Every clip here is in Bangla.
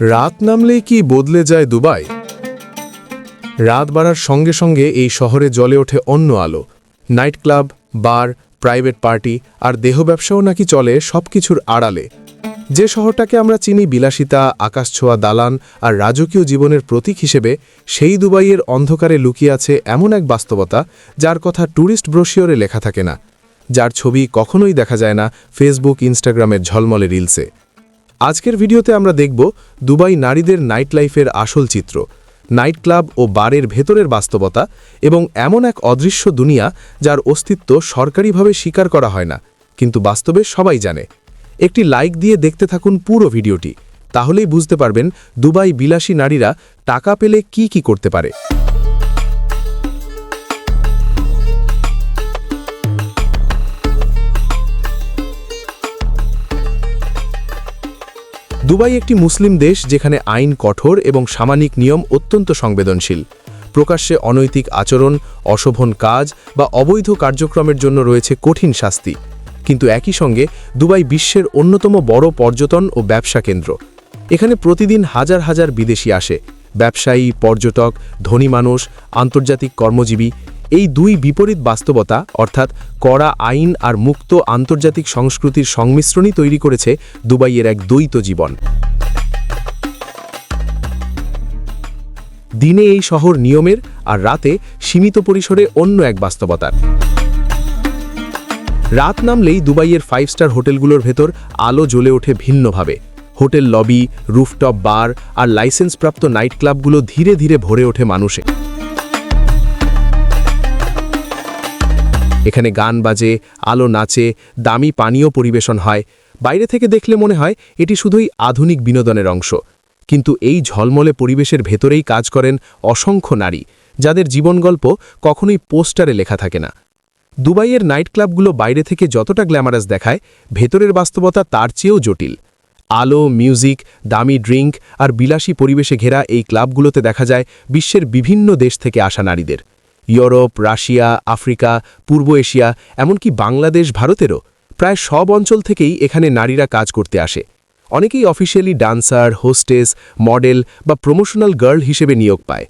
রাত নামলেই কি বদলে যায় দুবাই? রাত বাড়ার সঙ্গে সঙ্গে এই শহরে জ্বলে ওঠে অন্য আলো। Night club, bar, private party আর দেহ ব্যবসাও নাকি চলে সবকিছুর আড়ালে। যে শহরটাকে আমরা চিনি বিলাসিতা আকাশছোঁয়া দালান আর রাজকীয় জীবনের প্রতীক হিসেবে, সেই দুবাইয়ের অন্ধকারে লুকিয়ে আছে এমন এক বাস্তবতা যার কথা ট্যুরিস্ট ব্রোশিওরে লেখা থাকে না। যার ছবি কখনোই দেখা যায় না ফেসবুক ইনস্টাগ্রামের ঝলমলে রিলসে। আজকের ভিডিওতে আমরা দেখব দুবাই নারীদের নাইট লাইফের আসল চিত্র নাইট ক্লাব ও বারের ভেতরের বাস্তবতা এবং এমন এক অদৃশ্য দুনিয়া যার অস্তিত্ব সরকারিভাবে স্বীকার করা হয় না, কিন্তু বাস্তবে সবাই জানে। একটি লাইক দিয়ে দেখতে থাকুন পুরো ভিডিওটি, তাহলেই বুঝতে পারবেন দুবাই বিলাসী নারীরা টাকা পেলে কি কি করতে পারে। দুবাই একটি মুসলিম দেশ যেখানে আইন কঠোর এবং সামানিক নিয়ম অত্যন্ত সংবেদনশীল। প্রকাশ্যে অনৈতিক আচরণ, অশোভন কাজ বা অবৈধ কার্যক্রমের জন্য রয়েছে কঠিন শাস্তি। কিন্তু একই সঙ্গে দুবাই বিশ্বের অন্যতম বড় পর্যটন ও ব্যবসা কেন্দ্র। এখানে প্রতিদিন হাজার হাজার বিদেশি আসে। ব্যবসায়ী, পর্যটক, ধনী মানুষ, আন্তর্জাতিক কর্মজীবী এই দুই বিপরীত বাস্তবতা, অর্থাৎ কড়া আইন আর মুক্ত আন্তর্জাতিক সংস্কৃতির সংমিশ্রণই তৈরি করেছে দুবাইয়ের এক দ্বৈত জীবন। দিনে এই শহর নিয়মের আর রাতে সীমিত পরিসরে অন্য এক বাস্তবতার রাত নামলেই দুবাইয়ের ফাইভ স্টার হোটেলগুলোর ভেতর আলো জ্বলে ওঠে ভিন্নভাবে। হোটেল লবি, রুফটপ বার আর লাইসেন্সপ্রাপ্ত নাইট ক্লাবগুলো ধীরে ধীরে ভরে ওঠে মানুষে। এখানে গান বাজে, আলো নাচে, দামি পানীয় পরিবেশন হয়। বাইরে থেকে দেখলে মনে হয় এটি শুধুই আধুনিক বিনোদনের অংশ। কিন্তু এই ঝলমলে পরিবেশের ভেতরেই কাজ করেন অসংখ্য নারী, যাদের জীবন গল্প কখনোই পোস্টারে লেখা থাকে না। দুবাইয়ের নাইট ক্লাবগুলো বাইরে থেকে যতটা গ্ল্যামারাস দেখায়, ভেতরের বাস্তবতা তার চেয়েও জটিল। আলো, মিউজিক, দামি ড্রিঙ্ক আর বিলাসী পরিবেশে ঘেরা এই ক্লাবগুলোতে দেখা যায় বিশ্বের বিভিন্ন দেশ থেকে আসা নারীদের। ইউরোপ, রাশিয়া, আফ্রিকা, পূর্ব এশিয়া, এমনকি বাংলাদেশ ভারতেরও প্রায় সব অঞ্চল থেকেই এখানে নারীরা কাজ করতে আসে। অনেকেই অফিসিয়ালি ডান্সার হোস্টেস মডেল বা প্রমোশনাল গার্ল হিসেবে নিয়োগ পায়।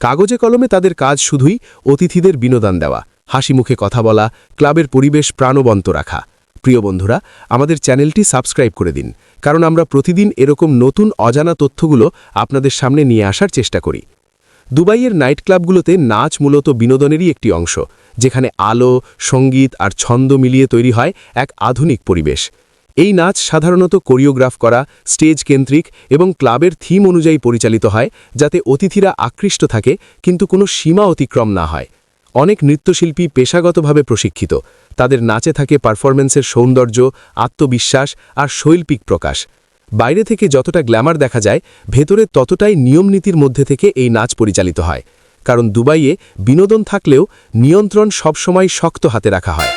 কাগজে কলমে তাদের কাজ শুধুই অতিথিদের বিনোদন দেওয়া, হাসি মুখে কথা বলা, ক্লাবের পরিবেশ প্রাণবন্ত রাখা। প্রিয় বন্ধুরা, আমাদের চ্যানেলটি সাবস্ক্রাইব করে দিন, কারণ আমরা প্রতিদিন এরকম নতুন অজানা তথ্যগুলো আপনাদের সামনে নিয়ে আসার চেষ্টা করি। দুবাইয়ের নাইট ক্লাবগুলোতে নাচ মূলত বিনোদনেরই একটি অংশ, যেখানে আলো, সংগীত আর ছন্দ মিলিয়ে তৈরি হয় এক আধুনিক পরিবেশ। এই নাচ সাধারণত কোরিওগ্রাফ করা, স্টেজ কেন্দ্রিক এবং ক্লাবের থিম অনুযায়ী পরিচালিত হয়, যাতে অতিথিরা আকৃষ্ট থাকে, কিন্তু কোনো সীমা অতিক্রম না হয়। অনেক নৃত্যশিল্পী পেশাগতভাবে প্রশিক্ষিত, তাদের নাচে থাকে পারফরমেন্সের সৌন্দর্য, আত্মবিশ্বাস আর শৈল্পিক প্রকাশ। বাইরে থেকে যতটা গ্ল্যামার দেখা যায়, ভেতরে ততটাই নিয়মনীতির মধ্যে থেকে এই নাচ পরিচালিত হয়। কারণ দুবাইয়ে বিনোদন থাকলেও নিয়ন্ত্রণ সবসময় শক্ত হাতে রাখা হয়।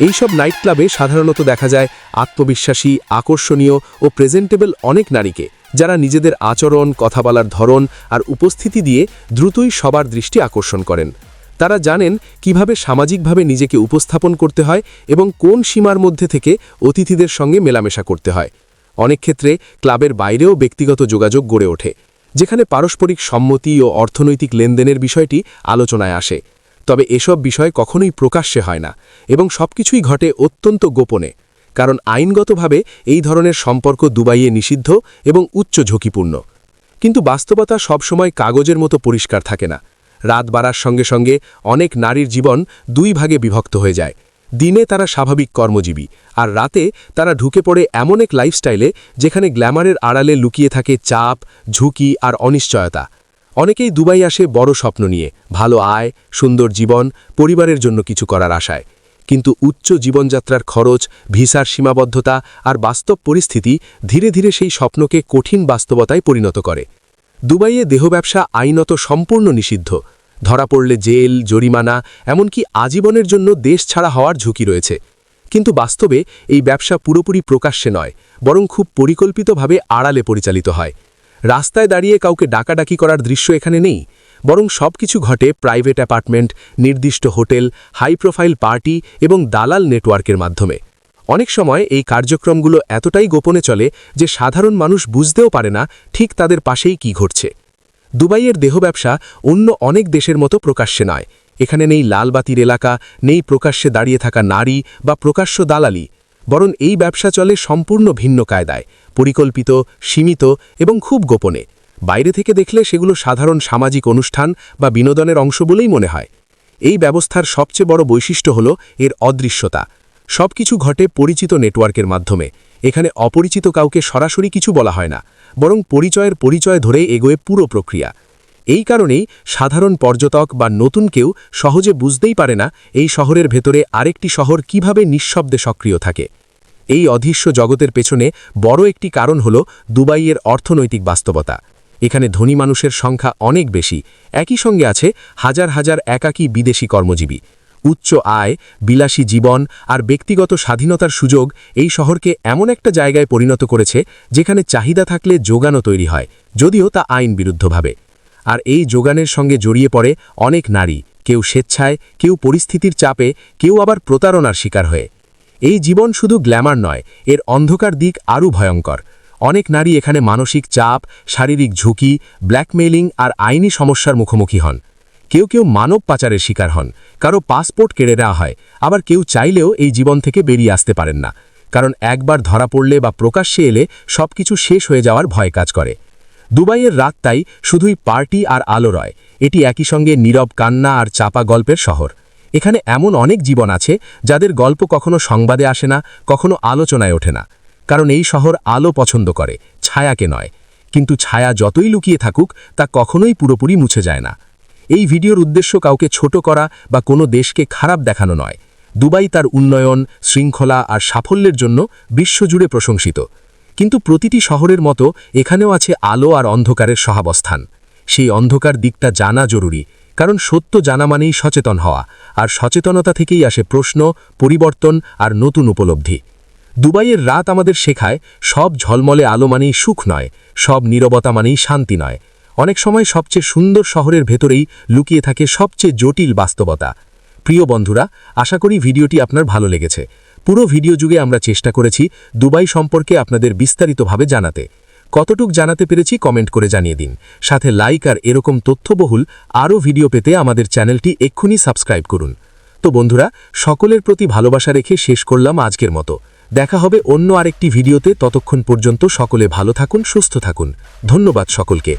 এইসব নাইট ক্লাবে সাধারণত দেখা যায় আত্মবিশ্বাসী, আকর্ষণীয় ও প্রেজেন্টেবল অনেক নারীকে, যারা নিজেদের আচরণ কথা বলার ধরন আর উপস্থিতি দিয়ে দ্রুতই সবার দৃষ্টি আকর্ষণ করেন। তারা জানেন কীভাবে সামাজিকভাবে নিজেকে উপস্থাপন করতে হয় এবং কোন সীমার মধ্যে থেকে অতিথিদের সঙ্গে মেলামেশা করতে হয়। অনেক ক্ষেত্রে ক্লাবের বাইরেও ব্যক্তিগত যোগাযোগ গড়ে ওঠে, যেখানে পারস্পরিক সম্মতি ও অর্থনৈতিক লেনদেনের বিষয়টি আলোচনায় আসে। তবে এসব বিষয় কখনোই প্রকাশ্যে হয় না এবং সবকিছুই ঘটে অত্যন্ত গোপনে, কারণ আইনগতভাবে এই ধরনের সম্পর্ক দুবাইয়ে নিষিদ্ধ এবং উচ্চ ঝুঁকিপূর্ণ। কিন্তু বাস্তবতা সবসময় কাগজের মতো পরিষ্কার থাকে না। রাত বাড়ার সঙ্গে সঙ্গে অনেক নারীর জীবন দুই ভাগে বিভক্ত হয়ে যায়। দিনে তারা স্বাভাবিক কর্মজীবী, আর রাতে তারা ঢুকে পড়ে এমন এক লাইফস্টাইলে যেখানে গ্ল্যামারের আড়ালে লুকিয়ে থাকে চাপ, ঝুঁকি আর অনিশ্চয়তা। অনেকেই দুবাই আসে বড় স্বপ্ন নিয়ে, ভালো আয়, সুন্দর জীবন, পরিবারের জন্য কিছু করার আশায়। কিন্তু উচ্চ জীবনযাত্রার খরচ, ভিসার সীমাবদ্ধতা আর বাস্তব পরিস্থিতি ধীরে ধীরে সেই স্বপ্নকে কঠিন বাস্তবতায় পরিণত করে। দুবাইয়ে দেহ ব্যবসা আইনত সম্পূর্ণ নিষিদ্ধ। ধরা পড়লে জেল, জরিমানা, এমনকি আজীবনের জন্য দেশ ছাড়া হওয়ার ঝুঁকি রয়েছে। কিন্তু বাস্তবে এই ব্যবসা পুরোপুরি প্রকাশ্যে নয়, বরং খুব পরিকল্পিতভাবে আড়ালে পরিচালিত হয়। রাস্তায় দাঁড়িয়ে কাউকে ডাকাডাকি করার দৃশ্য এখানে নেই, বরং সবকিছু ঘটে প্রাইভেট অ্যাপার্টমেন্ট, নির্দিষ্ট হোটেল, হাই প্রোফাইল পার্টি এবং দালাল নেটওয়ার্কের মাধ্যমে। অনেক সময় এই কার্যক্রমগুলো এতটাই গোপনে চলে যে সাধারণ মানুষ বুঝতেও পারে না ঠিক তাদের পাশেই কি ঘটছে। দুবাইয়ের দেহ ব্যবসা অন্য অনেক দেশের মতো প্রকাশ্যে নয়। এখানে নেই লালবাতির এলাকা, নেই প্রকাশ্যে দাঁড়িয়ে থাকা নারী বা প্রকাশ্য দালালি, বরং এই ব্যবসা চলে সম্পূর্ণ ভিন্ন কায়দায়, পরিকল্পিত, সীমিত এবং খুব গোপনে। বাইরে থেকে দেখলে সেগুলো সাধারণ সামাজিক অনুষ্ঠান বা বিনোদনের অংশ বলেই মনে হয়। এই ব্যবস্থার সবচেয়ে বড় বৈশিষ্ট্য হল এর অদৃশ্যতা। সবকিছু ঘটে পরিচিত নেটওয়ার্কের মাধ্যমে। এখানে অপরিচিত কাউকে সরাসরি কিছু বলা হয় না, বরং পরিচয়ের পরিচয় ধরেই এগোয়ে পুরো প্রক্রিয়া। এই কারণেই সাধারণ পর্যটক বা নতুন কেউ সহজে বুঝতেই পারে না এই শহরের ভেতরে আরেকটি শহর কীভাবে নিঃশব্দে সক্রিয় থাকে। এই অদৃশ্য জগতের পেছনে বড় একটি কারণ হল দুবাইয়ের অর্থনৈতিক বাস্তবতা। এখানে ধনী মানুষের সংখ্যা অনেক বেশি। একই সঙ্গে আছে হাজার হাজার একাকী বিদেশি কর্মজীবী। উচ্চ আয়, বিলাসী জীবন আর ব্যক্তিগত স্বাধীনতার সুযোগ এই শহরকে এমন একটা জায়গায় পরিণত করেছে যেখানে চাহিদা থাকলে যোগানও তৈরি হয়, যদিও তা আইন বিরুদ্ধভাবে। আর এই যোগানের সঙ্গে জড়িয়ে পড়ে অনেক নারী, কেউ স্বেচ্ছায়, কেউ পরিস্থিতির চাপে, কেউ আবার প্রতারণার শিকার হয়ে। এই জীবন শুধু গ্ল্যামার নয়, এর অন্ধকার দিক আরও ভয়ঙ্কর। অনেক নারী এখানে মানসিক চাপ, শারীরিক ঝুঁকি, ব্ল্যাকমেইলিং আর আইনি সমস্যার মুখোমুখি হন। কেউ কেউ মানব পাচারের শিকার হন। কারও পাসপোর্ট কেড়ে নেওয়া হয়। আবার কেউ চাইলেও এই জীবন থেকে বেরিয়ে আসতে পারেন না। কারণ একবার ধরা পড়লে বা প্রকাশ্যে এলে সবকিছু শেষ হয়ে যাওয়ার ভয় কাজ করে। দুবাইয়ের রাত তাই শুধুই পার্টি আর আলো রয়। এটি একই সঙ্গে নীরব কান্না আর চাপা গল্পের শহর। এখানে এমন অনেক জীবন আছে যাদের গল্প কখনো সংবাদে আসে না, কখনো আলোচনায় ওঠে না। কারণ এই শহর আলো পছন্দ করে, ছায়াকে নয়। কিন্তু ছায়া যতই লুকিয়ে থাকুক, তা কখনোই পুরোপুরি মুছে যায় না। এই ভিডিওর উদ্দেশ্য কাউকে ছোট করা বা কোনো দেশকে খারাপ দেখানো নয়। দুবাই তার উন্নয়ন, শৃঙ্খলা আর সাফল্যের জন্য বিশ্বজুড়ে প্রশংসিত। কিন্তু প্রতিটি শহরের মতো এখানেও আছে আলো আর অন্ধকারের সহাবস্থান। সেই অন্ধকার দিকটা জানা জরুরি, কারণ সত্য জানা মানেই সচেতন হওয়া, আর সচেতনতা থেকেই আসে প্রশ্ন, পরিবর্তন আর নতুন উপলব্ধি। দুবাইয়ের রাত আমাদের শেখায়, সব ঝলমলে আলো মানেই সুখ নয়, সব নীরবতা মানেই শান্তি নয়। অনেক সময় সবচেয়ে সুন্দর শহরের ভেতরেই লুকিয়ে থাকে সবচেয়ে জটিল বাস্তবতা। প্রিয় বন্ধুরা, আশা করি ভিডিওটি আপনার ভালো লেগেছে। পুরো ভিডিও যুগে আমরা চেষ্টা করেছি দুবাই সম্পর্কে আপনাদের বিস্তারিতভাবে জানাতে। কতটুক জানাতে পেরেছি কমেন্ট করে জানিয়ে দিন। সাথে লাইক আর এরকম তথ্যবহুল আরও ভিডিও পেতে আমাদের চ্যানেলটি এক্ষুনি সাবস্ক্রাইব করুন। তো বন্ধুরা, সকলের প্রতি ভালোবাসা রেখে শেষ করলাম আজকের মতো। দেখা হবে অন্য আরেকটি ভিডিওতে ততক্ষণ পর্যন্ত সকলে ভালো থাকুন সুস্থ থাকুন। ধন্যবাদ সকলকে।